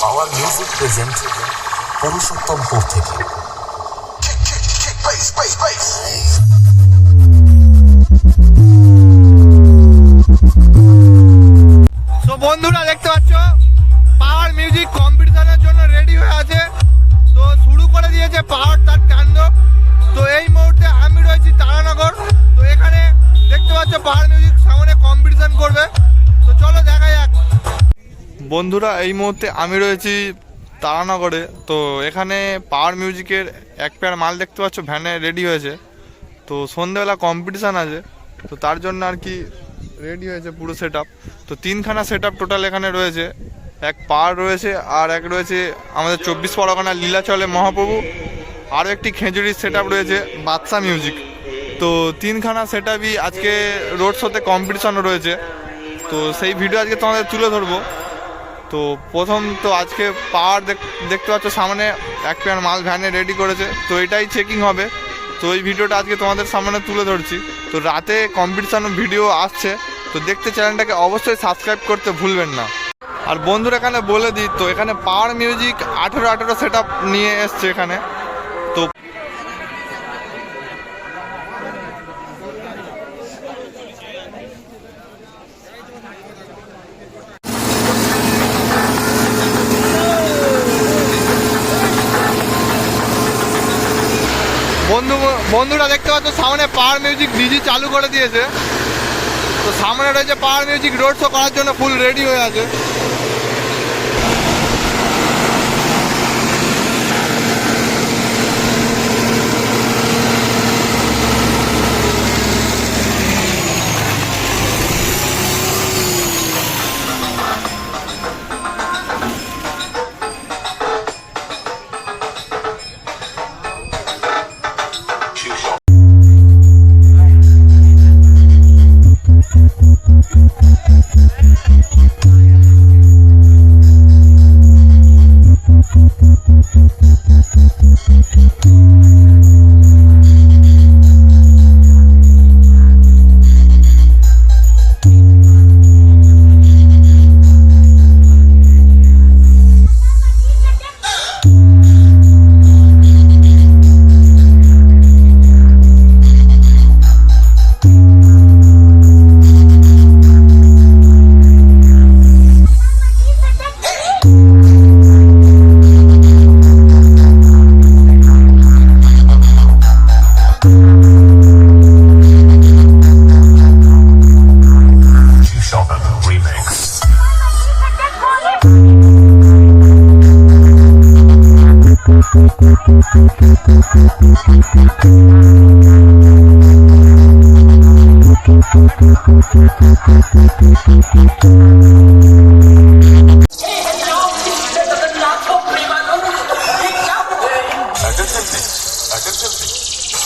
পাওয়ার music present Purushottampur থেকে। বন্ধুরা দেখতে বন্ধুরা, এই মুহূর্তে আমি রয়েছি তারানগরে। তো এখানে পাওয়ার মিউজিকের এক পেয়ার মাল দেখতে পাচ্ছ ভ্যানে রেডি হয়েছে। তো সন্ধেবেলা কম্পিটিশান আছে, তো তার জন্য আর কি রেডি হয়েছে পুরো সেট তো তিনখানা সেট টোটাল এখানে রয়েছে। এক পার রয়েছে আর এক রয়েছে আমাদের চব্বিশ পরগনা লীলাচলে মহাপ্রভু। আরও একটি খেজুরির সেট রয়েছে, বাদশা মিউজিক তো তিনখানা সেট আজকে রোড শোতে কম্পিটিশনও রয়েছে। তো সেই ভিডিও আজকে তোমাদের তুলে ধরবো। তো প্রথম তো আজকে পাওয়ার দেখতে পাচ্ছ সামনে এক পেয়ার মাল ভ্যানে রেডি করেছে, তো এটাই চেকিং হবে। তো এই ভিডিওটা আজকে তোমাদের সামনে তুলে ধরছি। তো রাতে কম্পিটিশান ভিডিও আসছে, তো দেখতে চ্যানেলটাকে অবশ্যই সাবস্ক্রাইব করতে ভুলবেন না। আর বন্ধুরা এখানে বলে দিই, তো এখানে পাওয়ার মিউজিক আঠেরো আঠেরো সেট নিয়ে এসছে এখানে তো বন্ধু, বন্ধুরা দেখতে পাচ্ছ, সামনে পাওয়ার মিউজিক ডিজি চালু করে দিয়েছে। তো সামনে রয়েছে পাওয়ার মিউজিক রোড শো করার জন্য ফুল রেডি হয়ে আছে।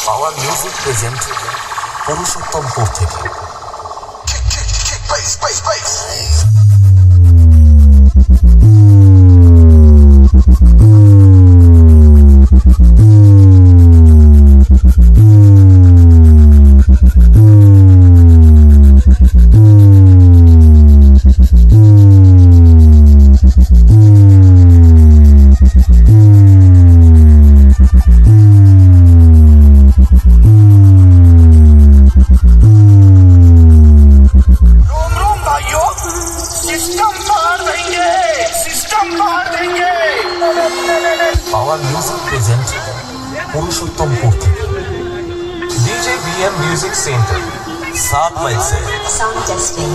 Power Music presents Purushottam Kothari. Kick, kick, kick, bass, bass, bass. System पार देंगे सिस्टम पार देंगे পাওয়ার মিউজিক প্রেজেন্ট পুরুষোত্তম কর্তৃক डीजे बीएम म्यूज़िक सेंटर सात मई से साउंड टेस्टिंग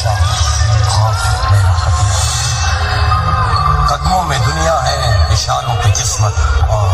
हमेशा खौफ मेरा खतरा कदमों में दुनिया है निशानों की किस्मत और